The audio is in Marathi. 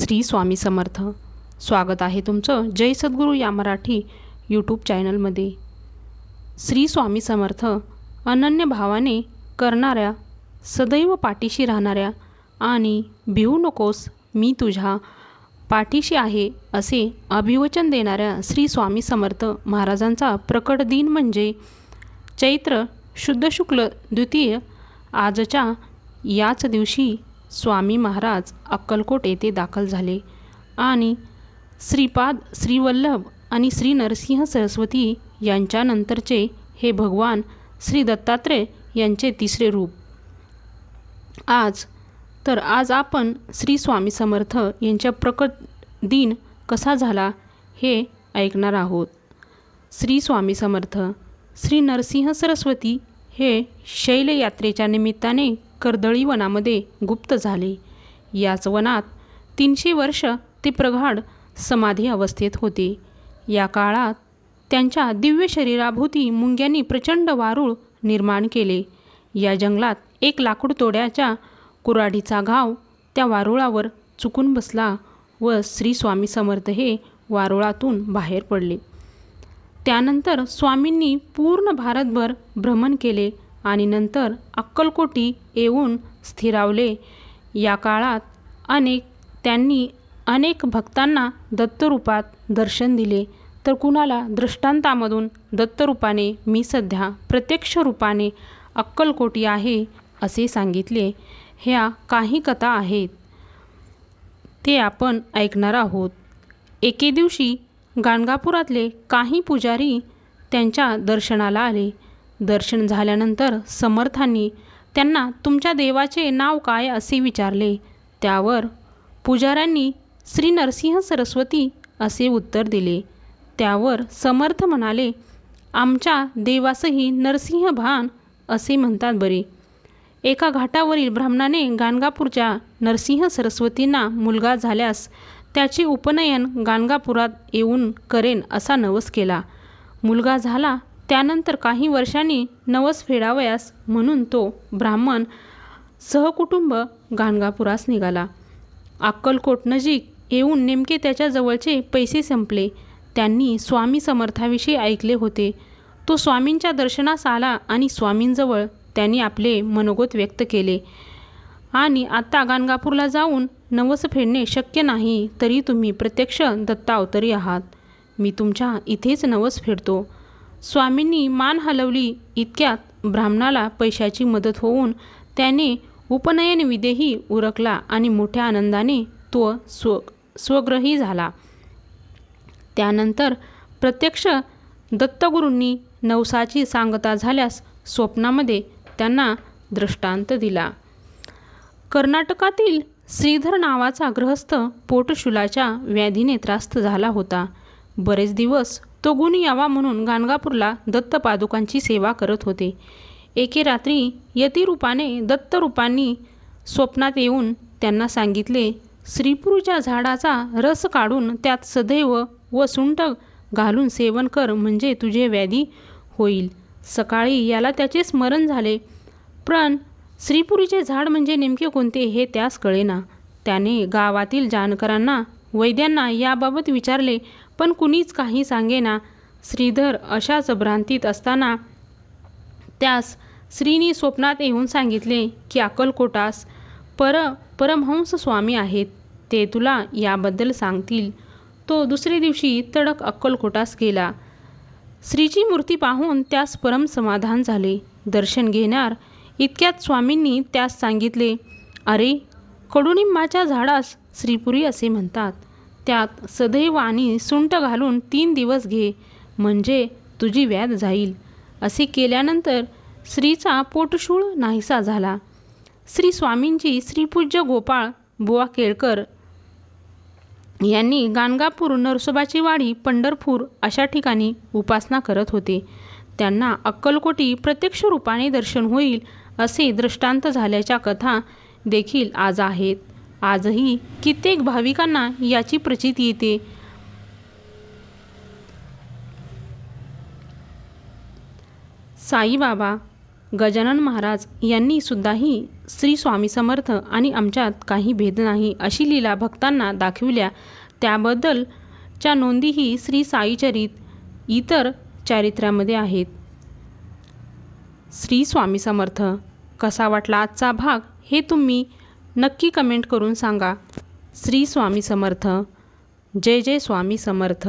श्री स्वामी समर्थ. स्वागत आहे तुमचं जय सद्गुरू या मराठी यूट्यूब चॅनलमध्ये श्री स्वामी समर्थ अनन्य भावाने करणाऱ्या सदैव पाठीशी राहणाऱ्या आणि भिवू नकोस मी तुझ्या पाठीशी आहे असे अभिवचन देणाऱ्या श्री स्वामी समर्थ महाराजांचा प्रकट दिन म्हणजे चैत्र शुद्ध शुक्ल द्वितीय आजच्या याच दिवशी स्वामी महाराज अक्कलकोट येथे दाखल झाले आणि श्रीपाद श्रीवल्लभ आणि श्री नरसिंह सरस्वती यांच्यानंतरचे हे भगवान श्री दत्तात्रय यांचे तिसरे रूप. आज तर आज आपण श्री स्वामी समर्थ यांच्या प्रकट दिन कसा झाला हे ऐकणार आहोत. श्री स्वामी समर्थ श्री नरसिंह सरस्वती हे शैलयात्रेच्या निमित्ताने कर्दळी वनामध्ये गुप्त झाले. याच वनात तीनशे वर्ष ते प्रगाढ समाधी अवस्थेत होते. या काळात त्यांच्या दिव्य शरीराभोवती मुंग्यांनी प्रचंड वारूळ निर्माण केले. या जंगलात एक लाकूड तोड्याच्या कुऱ्हाडीचा घाव त्या वारुळावर चुकून बसला व श्री स्वामी समर्थ हे वारुळातून बाहेर पडले. त्यानंतर स्वामींनी पूर्ण भारतभर भ्रमण केले. आणि नंतर अक्कलकोटी येऊन स्थिरावले. या काळात अनेक त्यांनी अनेक भक्तांना दत्तरूपात दर्शन दिले. तर कुणाला दृष्टांतामधून दत्तरूपाने मी सध्या प्रत्यक्ष रूपाने अक्कलकोटी आहे असे सांगितले ह्या काही कथा आहेत. ते आपण ऐकणार आहोत. एके दिवशी गाणगापुरातले काही पुजारी त्यांच्या दर्शनाला आले. दर्शन झाल्यानंतर समर्थांनी त्यांना तुमच्या देवाचे नाव काय? असे विचारले. त्यावर पुजाऱ्यांनी श्री नरसिंह सरस्वती असे उत्तर दिले. त्यावर समर्थ म्हणाले आमच्या देवासही नरसिंह भान असे म्हणतात बरे. एका घाटावरील ब्राह्मणाने गाणगापूरच्या नरसिंह सरस्वतींना मुलगा झाल्यास त्याचे उपनयन गाणगापुरात येऊन करेन असा नवस केला. मुलगा झाला त्यानंतर काही वर्षांनी नवस फेडावयास म्हणून तो ब्राह्मण सहकुटुंब गाणगापुरास निघाला. अक्कलकोट नजीक येऊन नेमके त्याच्याजवळचे पैसे संपले. त्यांनी स्वामी समर्थाविषयी ऐकले होते. तो स्वामींच्या दर्शनास आला आणि स्वामींजवळ त्यांनी आपले मनोगत व्यक्त केले. आणि आत्ता गाणगापूरला जाऊन नवस फेडणे शक्य नाही तरी तुम्ही प्रत्यक्ष दत्तावतरी आहात. मी तुमच्या इथेच नवस फेडतो. स्वामींनी मान हलवली इतक्यात ब्राह्मणाला पैशाची मदत होऊन त्याने उपनयनविदेही उरकला आणि मोठ्या आनंदाने तो स्व स्वग्रही झाला. त्यानंतर प्रत्यक्ष दत्तगुरूंनी नवसाची सांगता झाल्यास स्वप्नामध्ये त्यांना दृष्टांत दिला. कर्नाटकातील श्रीधर नावाचा गृहस्थ पोटशुलाच्या व्याधीने त्रास्त झाला होता. बरेच दिवस तो गुण यावा म्हणून गाणगापूरला दत्तपादुकांची सेवा करत होते. एके रात्री यतिरूपाने दत्तरूपांनी स्वप्नात येऊन त्यांना सांगितले श्रीपुरूच्या झाडाचा रस काढून त्यात सदैव व सुंठ घालून सेवन कर म्हणजे तुझे व्याधी होईल. सकाळी याला त्याचे स्मरण झाले. पण श्रीपुरीचे झाड म्हणजे नेमके कोणते हे त्यास कळेना. त्याने गावातील जानकरांना वैद्यांना याबाबत विचारले पण कुणीच काही सांगेना. श्रीधर अशाच भ्रांतीत असताना त्यास श्रीनी स्वप्नात येऊन सांगितले की अक्कलकोटास पर परमहंस स्वामी आहेत. ते तुला याबद्दल सांगतील. तो दुसरे दिवशी तडक अक्कलकोटास गेला. श्रीची मूर्ती पाहून त्यास परम समाधान झाले. दर्शन घेणार इतक्यात स्वामींनी त्यास सांगितले अरे कडुनिंबाच्या झाडास श्रीपुरी असे म्हणतात त्यात सदैव आणि सुंट घालून तीन दिवस घे म्हणजे तुझी व्याध जाईल. असे केल्यानंतर श्रीचा पोटशूळ नाहीसा झाला. श्री स्वामींची श्रीपूज्य गोपाळ बुवा केळकर यांनी गाणगापूर नरसोबाची वाडी पंढरपूर अशा ठिकाणी उपासना करत होते. त्यांना अक्कलकोटी प्रत्यक्ष रूपाने दर्शन होईल असे दृष्टांत झाल्याच्या कथा देखील आज आहेत. आजही कित्येक भाविकांना याची प्रचिती येते. साईबाबा गजानन महाराज यांनी सुद्धाही श्री स्वामी समर्थ आणि आमच्यात काही भेद नाही अशी लीला भक्तांना दाखविल्या. त्याबद्दलच्या नोंदीही श्री साईचरित इतर चारित्र्यामध्ये आहेत. श्री स्वामी समर्थ कसा वाटला आजचा भाग हे तुम्ही नक्की कमेंट करून सांगा. श्री स्वामी समर्थ. जय जय स्वामी समर्थ.